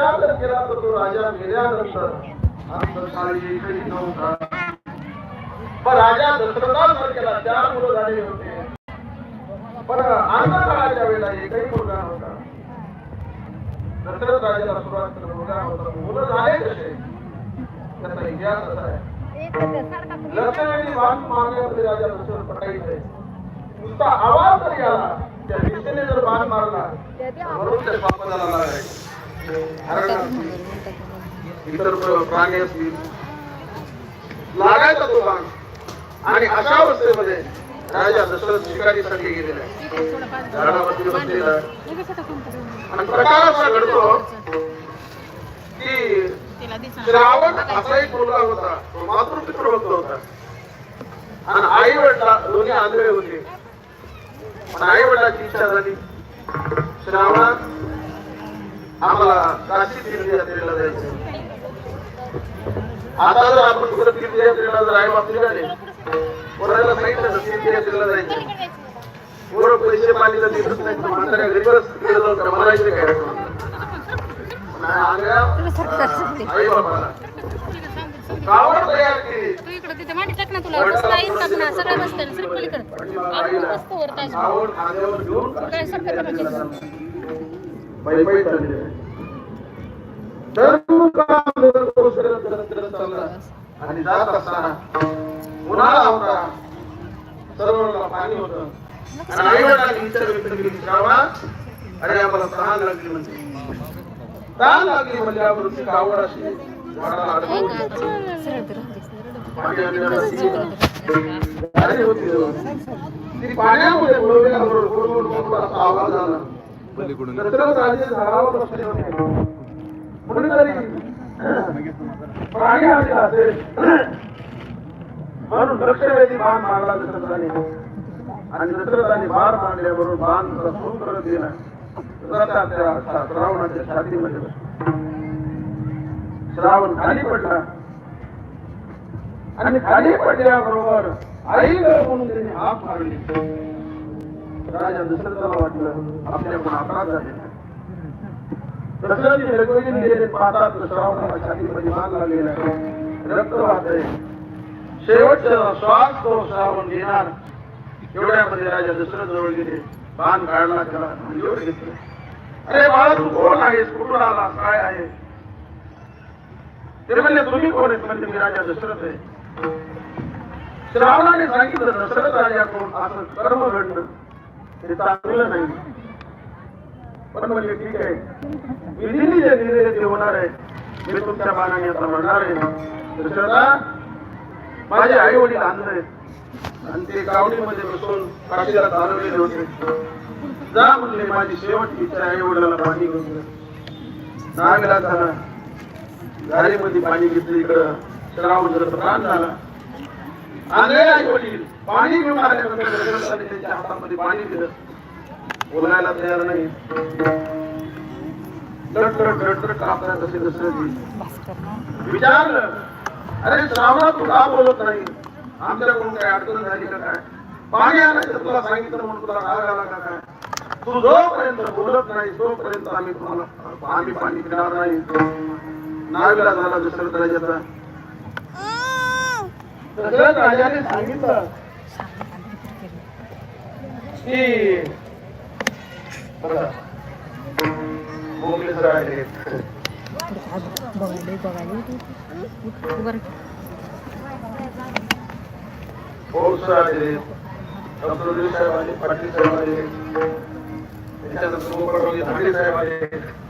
विचार जर केला तर तो राजा गेल्यानंतर अंतकाळी एकही नव्हता. पण राजा दशरथाला जर केला चार मुलं झालेले होते. पण आनंद काळाच्या वेळेला एकही मुलगा नव्हता. दशरथ राजाला सुरुवात केला मुलगा नव्हता. मुलं झाले कसे त्याचा इतिहास असा आहे. लक्ष्मीची वाट मारण्यामध्ये राजा दशरथ पटायचे नुसता आवाज जरी आला. त्या दिशेने जर बाण मारला म्हणून त्या स्वापदाला लागायचं हरणार्थी, इतर प्राणी असतील लागायचा तो बाण आणि अशा अवस्थेमध्ये राजा दशरथ शिकारीसाठी गेलेला आहे झाडावरती बसलेला आणि प्रकार असा घडतो की श्रावण असा एक मुलगा होता मातृपित्र भक्त होता आणि आई वडला दोन्ही आंधळे होते आई वडिलाची इच्छा झाली श्रावणात आम्हाला काशी तीर्थयात्रेला जायचं आता जर आपण कुठं तीर्थयात्रेला जर आई बाप निघाले कोणाला सांगितलं तर तीर्थयात्रेला जायचं एवढं पैसे पाणी तर देतच नाही. म्हाताऱ्या गरीबच तिकडे जाऊन का? म्हणायचे काय आई बापाला कावड तयार केली. तू इकडे तिथे मांडी टाक ना तुला. बसता येईल का पुन्हा सगळं बसतं. सर पलीकडे आपण बसतो वर ताज कावड खांद्यावर घेऊन काय सारखं काम करत करत चालला. आणि जात असताना उन्हाळा होता सर्वांना पाणी होत आणि आई वडिलांनी विचार व्यक्त केली श्रावणा अरे आम्हाला तहान लागली म्हणजे तहान लागली म्हणजे आपण कावड अशी झाडाला पाणी होती ती आवाज आला दशरथ प्राणी असेल म्हणून लक्षवेधी बाण मारला दशरथाने. आणि दशरथाने मारल्याबरोबर बाण करत गेला. त्या श्रावणाच्या छातीमध्ये श्रावण खाली पडला. आणि खाली पडल्याबरोबर आई म्हणून मारली. राजा दशरथाला वाटलं आपल्याकडून अपराध झालेला तसंच दशरथी गेले पाहतात श्रावणाला छातीमध्ये मान लागलेला आहे. रक्त वाहत शेवटचा श्वास तो श्रावण घेणार. एवढ्यामध्ये राजा दशरथ जवळ गेले. बाण काढला त्याला एवढं घेतलं. अरे बाळा तू कोण आहेस? कुठून आला काय आहे? ते म्हणले तुम्ही कोण आहेत? म्हणजे मी राजा दशरथ आहे. श्रावणाने सांगितलं दशरथ राजा कोण? असं कर्म घडलं ते चांगलं नाही. पण म्हणजे ठीक आहे. विधीने जे दिलेले ते होणार आहे मी तुमच्या मानाने आता म्हणणार आहे. दशरथा माझे आई वडील आणले. आणि ते कावडीमध्ये बसून काशीला चालवलेले होते. जा म्हणले माझी शेवटची इच्छा आई वडिलांना पाणी घेऊन नागला झाला. गाडीमध्ये पाणी घेतलं इकडं. श्रावण जर प्राण झाला. आंधळे आई वडील पाणी घेऊन आले त्यांच्या हातामध्ये पाणी दिलं. बोलायला तयार नाही. लटलट लटलट कापतात असे विचारलं. अरे श्रावणा तू का बोलत नाही? आमच्याकडून काय अडचण झाली का काय? पाणी आणायचं तुला सांगितलं म्हणून तुला राग आला का काय? तू जोपर्यंत बोलत नाही तोपर्यंत आम्ही तुम्हाला आम्ही पाणी पिणार नाही. नागला झाला दुसरं राजाचा दशरथ राजाने सांगितलं की बहुत सारे साहेब आले पाटील साहेब आले त्याच्यानंतर साहेब आले